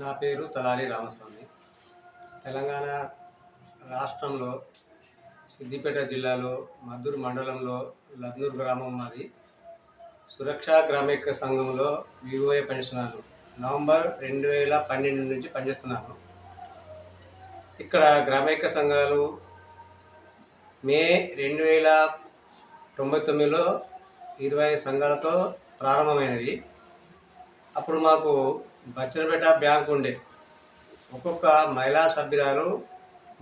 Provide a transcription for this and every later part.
నా పేరు తలారి రామస్వామి. తెలంగాణ రాష్ట్రంలో సిద్దిపేట జిల్లాలో మద్దూరు మండలంలో లద్నూరు గ్రామం మాది. సురక్షా గ్రామీణ సంఘంలో వివోఏ పనిస్తున్నాను నవంబర్ రెండు వేల పన్నెండు నుంచి పనిచేస్తున్నాను. ఇక్కడ గ్రామీణ సంఘాలు మే రెండు వేల తొంభై తొమ్మిదిలో ఇరవై సంఘాలతో ప్రారంభమైనవి. అప్పుడు మాకు బచ్చనపేట బ్యాంక్ ఉండే. ఒక్కొక్క మహిళా సభ్యురాలు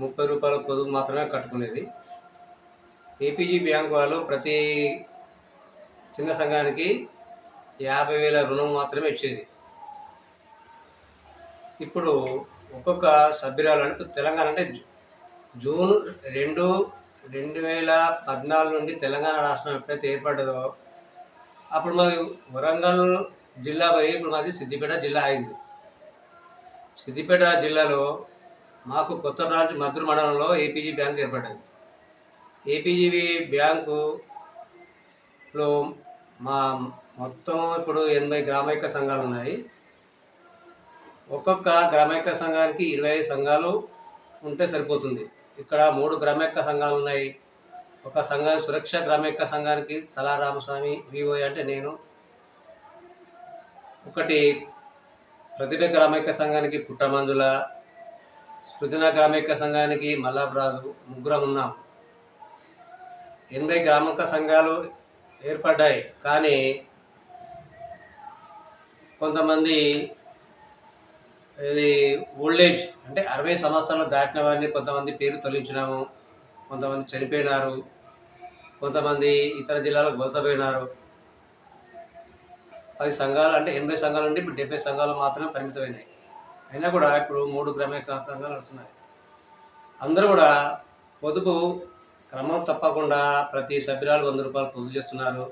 ముప్పై రూపాయల పొదుపు మాత్రమే కట్టుకునేది. ఏపీజీ బ్యాంక్ వాళ్ళు ప్రతి చిన్న సంఘానికి యాభై వేల రుణం మాత్రమే ఇచ్చేది. ఇప్పుడు ఒక్కొక్క సభ్యురాలు అంటే తెలంగాణ అంటే జూన్ రెండు రెండు వేల పద్నాలుగు నుండి తెలంగాణ రాష్ట్రం ఎప్పుడైతే ఏర్పడ్డదో అప్పుడు మరి వరంగల్ జిల్లా పోయి ఇప్పుడు మాది సిద్దిపేట జిల్లా అయింది. సిద్దిపేట జిల్లాలో మాకు కొత్త బ్రాంచ్ మద్దూరు మండలంలో ఏపీజీ బ్యాంక్ ఏర్పడింది. ఏపీజీబీ బ్యాంకులో మా మొత్తం ఇప్పుడు ఎనభై గ్రామైక సంఘాలు ఉన్నాయి. ఒక్కొక్క గ్రామైక సంఘానికి ఇరవై ఐదు సంఘాలు ఉంటే సరిపోతుంది. ఇక్కడ మూడు గ్రామైక సంఘాలు ఉన్నాయి. ఒక సంఘం సురక్ష గ్రామైక సంఘానికి తలా రామస్వామి అంటే నేను ఒకటి ప్రతిభ గ్రామైక్య సంఘానికి పుట్టమంజుల సృజన గ్రామైక్య సంఘానికి మల్లాబ్రాజు ముగ్గురం ఉన్నాం. ఎనభై గ్రామక సంఘాలు ఏర్పడ్డాయి కానీ కొంతమంది ఇది ఓల్డ్ ఏజ్ అంటే అరవై సంవత్సరాలు దాటిన వారిని కొంతమంది పేరు తొలగించినాము కొంతమంది చనిపోయినారు కొంతమంది ఇతర జిల్లాలకు వలసపోయినారు పది సంఘాలు అంటే ఎనభై సంఘాలు ఉంటే ఇప్పుడు డెబ్బై సంఘాలు మాత్రమే పరిమితమైనాయి అయినా కూడా ఇప్పుడు మూడు గ్రామీణ సంఘాలు వస్తున్నాయి. అందరూ కూడా పొదుపు క్రమం తప్పకుండా ప్రతి సభ్యురాలు వంద రూపాయలు పొదుపు చేస్తున్నారు.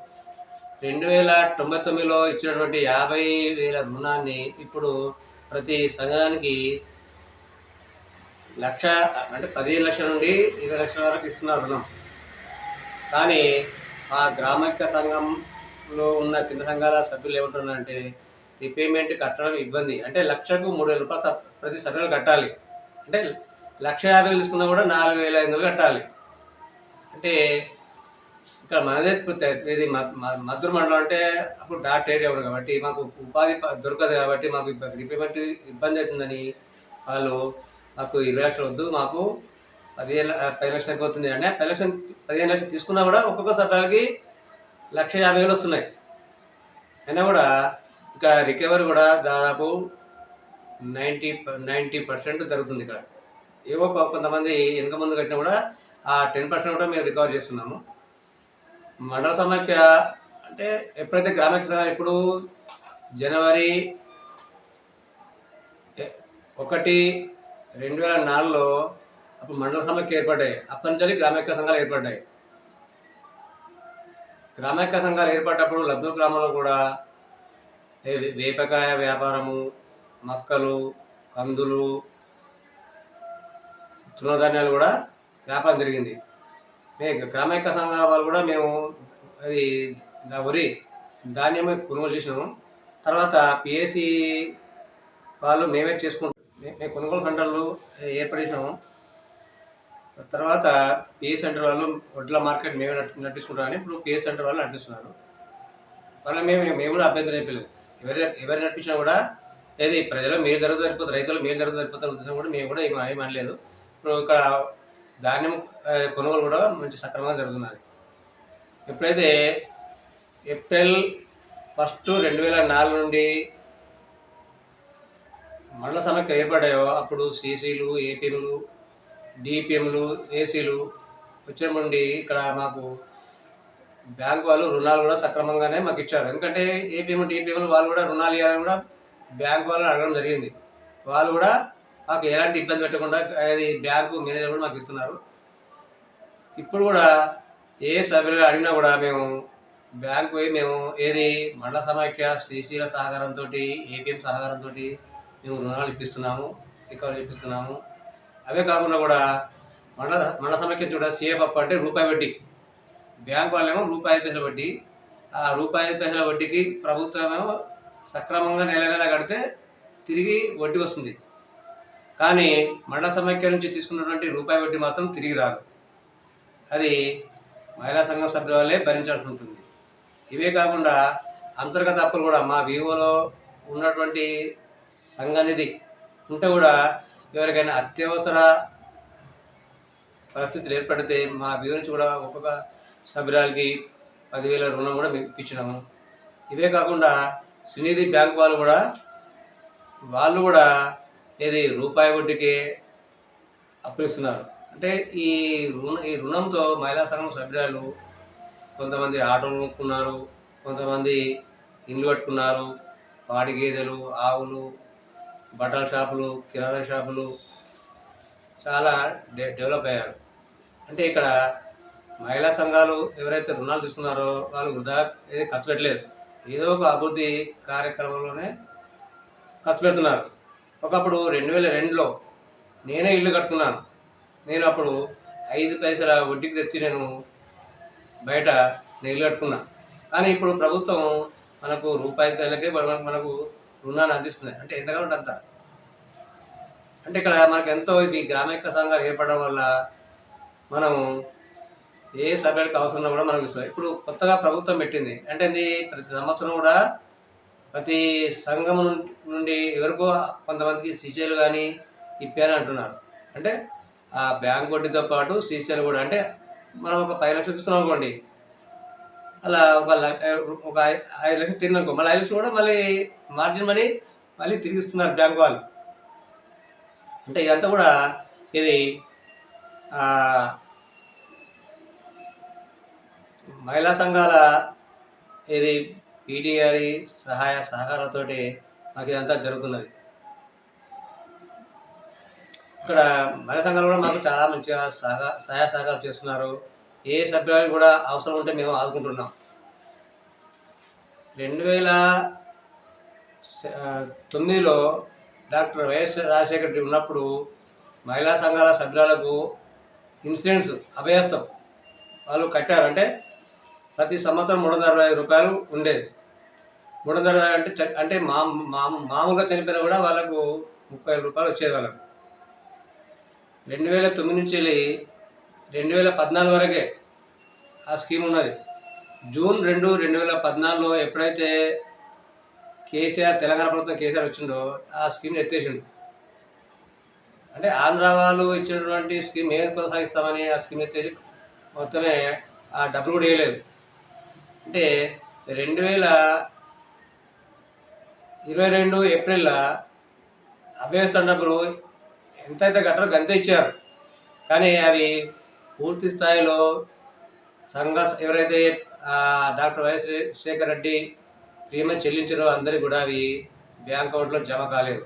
రెండు వేల తొంభై తొమ్మిదిలో ఇచ్చినటువంటి యాభై వేల రుణాన్ని ఇప్పుడు ప్రతి సంఘానికి లక్ష అంటే పదిహేను లక్షల నుండి ఇరవై లక్షల వరకు ఇస్తున్నారు రుణం. కానీ ఆ సంఘం లో ఉన్న చిన్న సంఘాల సభ్యులు ఏమంటున్నారంటే రీపేమెంట్ కట్టడం ఇబ్బంది. అంటే లక్షకు మూడు వేల రూపాయలు ప్రతి సభ్యులు కట్టాలి. అంటే లక్ష యాభై వేలు తీసుకున్నా కూడా నాలుగు వేల ఐదు వందలు కట్టాలి. అంటే ఇక్కడ మనదే పూర్తి- ఇది మ- మద్దూరు మండలం అంటే అప్పుడు డాట్ ఏరియా ఉంది కాబట్టి మాకు ఉపాధి దొరకదు కాబట్టి మాకు ఇబ్బంది రీపేమెంట్ ఇబ్బంది అవుతుందని వాళ్ళు మాకు ఇరవై లక్షలు వద్దు మాకు పదిహేను పది లక్షలు అయిపోతుంది అంటే పది లక్షలు పదిహేను లక్షలు తీసుకున్నా కూడా ఒక్కొక్క సభ్యులకి లక్ష యాభై వేలు వస్తున్నాయి. అయినా కూడా ఇక్కడ రికవరీ కూడా దాదాపు నైంటీ నైంటీ పర్సెంట్ జరుగుతుంది ఇక్కడ. ఏవో కొంతమంది వెనక ముందు కట్టినా కూడా ఆ టెన్ పర్సెంట్ కూడా మేము రికవర్ చేస్తున్నాము. మండల సమాఖ్య అంటే ఎప్పుడైతే గ్రామీణ సంఘాలు ఇప్పుడు జనవరి ఒకటి రెండు వేల నాలుగులో అప్పుడు మండల సమాఖ్య ఏర్పడ్డాయి. అప్పటి నుంచి గ్రామీణ సంఘాలు ఏర్పడ్డాయి. గ్రామైక్య సంఘాలు ఏర్పడ్డప్పుడు లబ్ధూర్ గ్రామంలో కూడా వేపకాయ వ్యాపారము మక్కలు కందులు తృణధాన్యాలు కూడా వ్యాపారం జరిగింది. మే గ్రామైక్య సంఘాల వాళ్ళు కూడా మేము అది వరి ధాన్యం కొనుగోలు చేసినాము. తర్వాత పిఎస్సి వాళ్ళు మేమే చేసుకుంటాం మేము కొనుగోలు సెంటర్లు ఏర్పడేసినాము. తర్వాత పిఎస్ సెంటర్ వాళ్ళు వడ్ల మార్కెట్ మేమే నట్ నడిపించుకుంటామని ఇప్పుడు పిఎస్ సెంటర్ వాళ్ళు నడిపిస్తున్నారు. వాళ్ళ మేము మేము కూడా అభ్యంతరం చెప్పలేదు ఎవరి ఎవరు నడిపించినా కూడా ఏది ప్రజలు మేలు జరుగుతూ సరిపోతుంది రైతులు మేలు జరుగుతూ సరిపోతారు ఉద్దేశం కూడా మేము కూడా ఏమి అనలేదు. ఇప్పుడు ఇక్కడ ధాన్యం కొనుగోలు కూడా మంచి సక్రమంగా జరుగుతున్నది. ఎప్పుడైతే ఏప్రిల్ ఫస్ట్ రెండు వేల నాలుగు నుండి మండల సమైక్య ఏర్పడ్డాయో అప్పుడు సీసీలు ఏపీలు డిపిఎంలు ఏసీలు వచ్చిన ఇక్కడ మాకు బ్యాంక్ వాళ్ళు రుణాలు కూడా సక్రమంగానే మాకు ఇచ్చారు. ఎందుకంటే ఏపీఎం డిపిఎంలు వాళ్ళు కూడా రుణాలు ఇవ్వాలని కూడా బ్యాంకు వాళ్ళని అడగడం జరిగింది. వాళ్ళు కూడా మాకు ఎలాంటి ఇబ్బంది పెట్టకుండా అనేది బ్యాంకు మేనేజర్ కూడా మాకు ఇస్తున్నారు ఇప్పుడు కూడా ఏ సభ్యులు అడిగినా కూడా మేము బ్యాంకు పోయి మేము ఏది మండల సమాఖ్య శ్రీశీల సహకారంతో ఏపీఎం సహకారంతో మేము రుణాలు ఇప్పిస్తున్నాము రికవరీ ఇప్పిస్తున్నాము అవే కాకుండా కూడా మండల మండల సమాఖ్య కూడా సేఫ్ అంటే రూపాయి వడ్డీ. బ్యాంక్ వాళ్ళేమో రూపాయి ఐదు పైసల వడ్డీ. ఆ రూపాయి ఐదు పైసల వడ్డీకి ప్రభుత్వమేమో సక్రమంగా నెల నెల కడితే తిరిగి వడ్డీ వస్తుంది. కానీ మండల సమైక్య నుంచి తీసుకున్నటువంటి రూపాయి వడ్డీ మాత్రం తిరిగి రాదు. అది మహిళా సంఘం సభ్యుల వల్లే భరించాల్సి ఉంటుంది. ఇవే కాకుండా అంతర్గత అప్పులు కూడా మా వివోలో ఉన్నటువంటి సంఘనిధి ఉంటే కూడా ఎవరికైనా అత్యవసర పరిస్థితులు ఏర్పడితే మా వివో నుంచి కూడా ఒక్కొక్క సభ్యురాలకి పదివేల రుణం కూడా మేము ఇప్పించినాము. ఇవే కాకుండా శ్రీనిధి బ్యాంక్ వాళ్ళు కూడా వాళ్ళు కూడా ఏది రూపాయి వడ్డీకి అప్పులిస్తున్నారు. అంటే ఈ రుణ ఈ రుణంతో మహిళా సంఘం సభ్యురాలు కొంతమంది ఆటోలు కొనుక్కున్నారు కొంతమంది ఇండ్లు కట్టుకున్నారు పాడి గేదెలు ఆవులు బట్టల షాపులు కిరాణా షాపులు చాలా డె డెవలప్ అయ్యారు. అంటే ఇక్కడ మహిళా సంఘాలు ఎవరైతే రుణాలు తీసుకున్నారో వాళ్ళు వృధా ఏది ఖర్చు పెట్టలేదు. ఏదో ఒక అభివృద్ధి కార్యక్రమంలోనే ఖర్చు పెడుతున్నారు. ఒకప్పుడు రెండు వేల రెండులో నేనే ఇల్లు కట్టుకున్నాను. నేను అప్పుడు ఐదు పైసల వడ్డీకి తెచ్చి నేను బయట నేను ఇల్లు కట్టుకున్నాను కానీ ఇప్పుడు ప్రభుత్వం మనకు రూపాయి పైలకే మనకు రుణాన్ని అందిస్తున్నాయి. అంటే ఎంత అంత. అంటే ఇక్కడ మనకు ఎంతో ఈ గ్రామీణ సంఘాలు ఏర్పడడం వల్ల మనం ఏ సభ్యులకు అవసరం కూడా మనకు ఇస్తుంది ఇప్పుడు కొత్తగా ప్రభుత్వం పెట్టింది. అంటే ఇది ప్రతి సంవత్సరం కూడా ప్రతి సంఘం నుండి ఎవరికో కొంతమందికి సీసీలు కానీ ఇప్పారని అంటున్నారు. అంటే ఆ బ్యాంక్ వడ్డీతో పాటు సీసీలు కూడా. అంటే మనం ఒక పది లక్షలు తీసుకున్నాం అనుకోండి. అలా ఒక ఒక ఐదు లక్షలు తిన్నాకో మళ్ళీ ఐదు లక్షలు కూడా మళ్ళీ మార్జిన్ మనీ మళ్ళీ తిరిగిస్తున్నారు బ్యాంకు బ్యాంక్ వాళ్ళు. అంటే ఇదంతా కూడా ఇది మహిళా సంఘాల ఇది పీడీ గారి సహాయ సహకారంతో మాకు ఇదంతా జరుగుతున్నది. ఇక్కడ మహిళా సంఘాలు కూడా మాకు చాలా మంచిగా సహా సహాయ సహకారం చేస్తున్నారు. ఏ సభ్యులకు కూడా అవసరం ఉంటే మేము ఆదుకుంటున్నాం. రెండు వేల తొమ్మిదిలో డాక్టర్ వైఎస్ రాజశేఖర రెడ్డి ఉన్నప్పుడు మహిళా సంఘాల సభ్యులకు ఇన్సూరెన్స్ అభయస్థం వాళ్ళు కట్టారు. అంటే ప్రతి సంవత్సరం మూడు వందల అరవై రూపాయలు ఉండేది. మూడు వందల అరవై అంటే చ- అంటే మా మామూలుగా చనిపోయినా కూడా వాళ్ళకు ముప్పై రూపాయలు వచ్చేది వాళ్ళకు. రెండు వేల తొమ్మిది నుంచి వెళ్ళి రెండు వేల పద్నాలుగు వరకే ఆ స్కీమ్ ఉన్నది. జూన్ రెండు రెండు వేల పద్నాలుగులో ఎప్పుడైతే కేసీఆర్ తెలంగాణ ప్రభుత్వం కేసీఆర్ వచ్చిండో ఆ స్కీమ్ని ఎత్తేసిండు. అంటే ఆంధ్ర వాళ్ళు ఇచ్చినటువంటి స్కీమ్ మేము కొనసాగిస్తామని ఆ స్కీమ్ ఎత్తేసి మొత్తమే ఆ డబ్బులు కూడా వేయలేదు అంటే రెండు వేల ఇరవై రెండు ఏప్రిల్లో అభ్యర్థన డబ్బులు ఎంతైతే కట్టారో గంత ఇచ్చారు. కానీ అవి పూర్తి స్థాయిలో సంఘ ఎవరైతే doctor YS Sekhar Reddy premium చెల్లించారో అందరికి కూడా అవి బ్యాంక్ అకౌంట్లో జమ కాలేదు.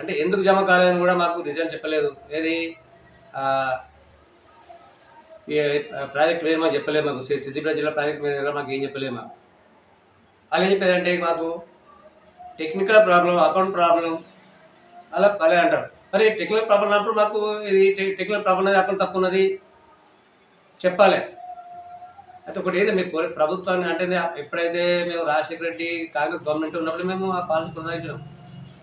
అంటే ఎందుకు జమ కాలేదని కూడా మాకు నిజం చెప్పలేదు. ఏది? ప్రాజెక్ట్ మేనేజర్ మాకు చెప్పలేదు మాకు. సిద్దిపేట జిల్లా ప్రాజెక్ట్ మేనేజర్ మాకు ఏం చెప్పలేదు మాకు. వాళ్ళు ఏం చెప్పేదంటే మాకు టెక్నికల్ ప్రాబ్లం అకౌంట్ ప్రాబ్లం అలా పలే అంటారు. మరి టెక్నికల్ ప్రాబ్లం అన్నప్పుడు మాకు ఇది టెక్నికల్ ప్రాబ్లం అనేది అకౌంట్ తక్కువ ఉన్నది. చెప్పాలి. అయితే ఒకటి ఏదో మీకు ప్రభుత్వాన్ని అంటే ఎప్పుడైతే మేము రాజశేఖర రెడ్డి కాంగ్రెస్ గవర్నమెంట్ ఉన్నప్పుడు మేము ఆ పాలసీ కొనసాగించినాం.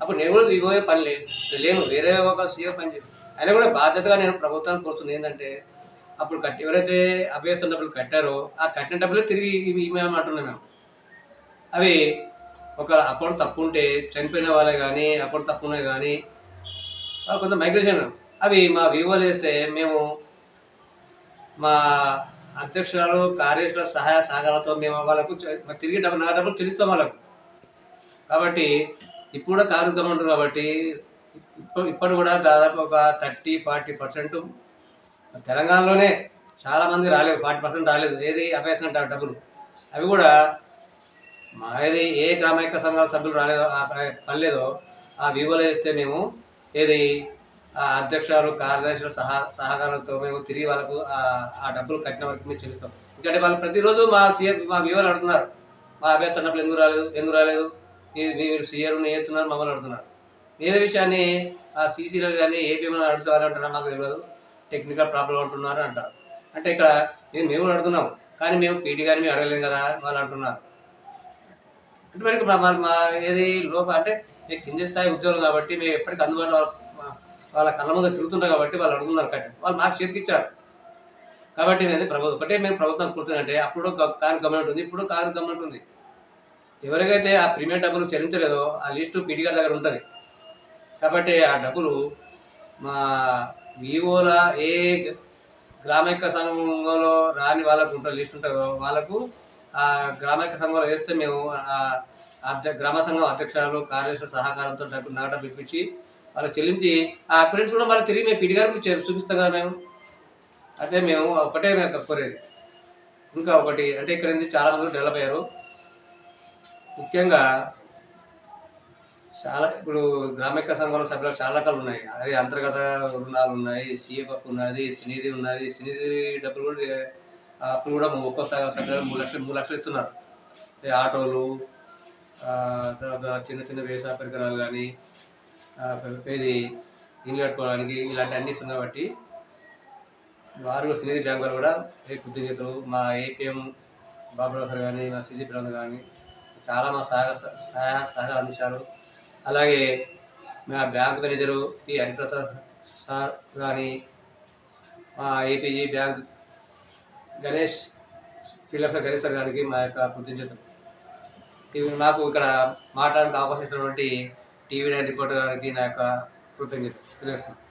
అప్పుడు నేను కూడా ఇవే పని లేదు లేను. వేరే ఒక సీఎం పని చేయను అయినా కూడా బాధ్యతగా నేను ప్రభుత్వాన్ని కోరుతుంది ఏంటంటే అప్పుడు కట్టి ఎవరైతే అభ్యర్థుల డబ్బులు కట్టారో ఆ కట్టిన డబ్బులు తిరిగి ఇవి ఇవ్వమంటున్నాం మేము. అవి ఒక అకౌంట్ తప్పు ఉంటే చనిపోయిన వాళ్ళే కానీ అకౌంట్ తప్పు ఉన్నాయి కానీ కొంత మైగ్రేషన్ అవి మా వివోలు వేస్తే మేము మా అధ్యక్షురాలు కార్యదర్శుల సహాయ సహకారాలతో మేము వాళ్ళకు తిరిగి డబ్బు నా డబ్బులు చెల్లిస్తాం వాళ్ళకు. కాబట్టి ఇప్పుడు కూడా ఉంటుంది కాబట్టి ఇప్పుడు ఇప్పుడు కూడా దాదాపు ఒక థర్టీ ఫార్టీ పర్సెంట్ తెలంగాణలోనే చాలామంది రాలేదు ఫార్టీ పర్సెంట్ రాలేదు. ఏది అభ్యర్థన డబ్బులు? అవి కూడా మా ఏది ఏ గ్రామైక సంఘాల సభ్యులు రాలేదో ఆ పర్లేదో ఆ వివోలో వేస్తే మేము ఏది ఆ అధ్యక్షులు కార్యదర్శుల సహా సహకారంతో మేము తిరిగి వాళ్ళకు ఆ- డబ్బులు కట్టిన వరకు మేము చెల్లిస్తాం ఎందుకంటే వాళ్ళు ప్రతిరోజు మా సీఎం మా వివోలు అడుగుతున్నారు. మా అభ్యర్థన డబ్బులు ఎందుకు రాలేదు ఎందుకు రాలేదు? మీరు సీఆర్ ఏతున్నారు మమ్మల్ని అడుగుతున్నారు. ఏదో విషయాన్ని ఆ సీసీలో కానీ ఏపీఎంలో అడుగుతారు అంటున్నారు మాకు తెలియదు. టెక్నికల్ ప్రాబ్లం అంటున్నారు అంటారు. అంటే ఇక్కడ మేము మేము అడుగుతున్నాం. కానీ మేము పీటీ గారిని మేము అడగలేం కదా వాళ్ళు అంటున్నారు. అంటే మరి మా ఏది లోప అంటే మేము కింది స్థాయి ఉద్యోగం కాబట్టి మేము ఎప్పటికీ అందుబాటులో వాళ్ళ- కళ్ళ ముందు తిరుగుతుంటాం కాబట్టి వాళ్ళు అడుగుతున్నారు కట్టి వాళ్ళు మాకు చేతికి కాబట్టి నేను ప్రభుత్వం ఒకటే మేము ప్రభుత్వం కూర్చుందంటే అప్పుడు కారు కాని గవర్నమెంట్ ఉంది ఇప్పుడు కారు గవర్నమెంట్ ఉంది. ఎవరికైతే ఆ ప్రీమియం డబ్బులు చెల్లించలేదో ఆ లిస్టు పీడి గారి దగ్గర ఉంటుంది. కాబట్టి ఆ డబ్బులు మా వివోల ఏ గ్రామైక సంఘంలో రాని వాళ్ళకు ఉంటుంది లిస్ట్ ఉంటుందో వాళ్ళకు ఆ గ్రామైక సంఘంలో వేస్తే మేము ఆ గ్రామ సంఘం అధ్యక్షురాలు కార్యదర్శుల సహకారంతో డబ్బు నాట పిలిపించి వాళ్ళకి చెల్లించి ఆ అక్రెడిట్స్ కూడా మళ్ళీ తిరిగి మేము పిడి గారికి చూపిస్తాం కదా మేము. అంటే మేము ఒకటే మేము కోరేది ఇంకా ఒకటి అంటే ఇక్కడ నుంచి చాలా మంది డెవలప్ అయ్యారు. ముఖ్యంగా చాలా ఇప్పుడు గ్రామీక సంఘంలో సభ్యులు చాలా రకాలు ఉన్నాయి. అదే అంతర్గత రుణాలు ఉన్నాయి సీఎఫ్ ఉన్నది స్నిధి ఉన్నది. స్నిధి డబ్బులు కూడా అప్పులు అప్పుడు కూడా ఒక్కో సభ్యులు మూడు లక్షలు మూడు లక్షలు ఇస్తున్నారు. ఆటోలు తర్వాత చిన్న చిన్న వ్యవసాయ పరికరాలు కానీ ఇది ఇల్లు కట్టుకోవడానికి ఇలాంటి అన్ని ఇస్తున్నారు కాబట్టి వారు సినీ బ్యాంక్ వారు కూడా ఏ కృతజ్ఞతలు మా ఏపీఎం బాబురావు కానీ మా సిజి పిల్లలు కానీ చాలా మా సహాయ సహాయ సహకారం అందించారు. అలాగే మా bank manager T Hariprasad sir కానీ మా APG bank Ganesh field Ganesh sir గారికి మా యొక్క కృతజ్ఞతలు ఇవి నాకు ఇక్కడ మాట్లాడడానికి అవకాశం ఇచ్చినటువంటి టీవీ నైన్ రిపోర్టర్ గారికి నా యొక్క కృతజ్ఞత తెలియజేస్తున్నాను.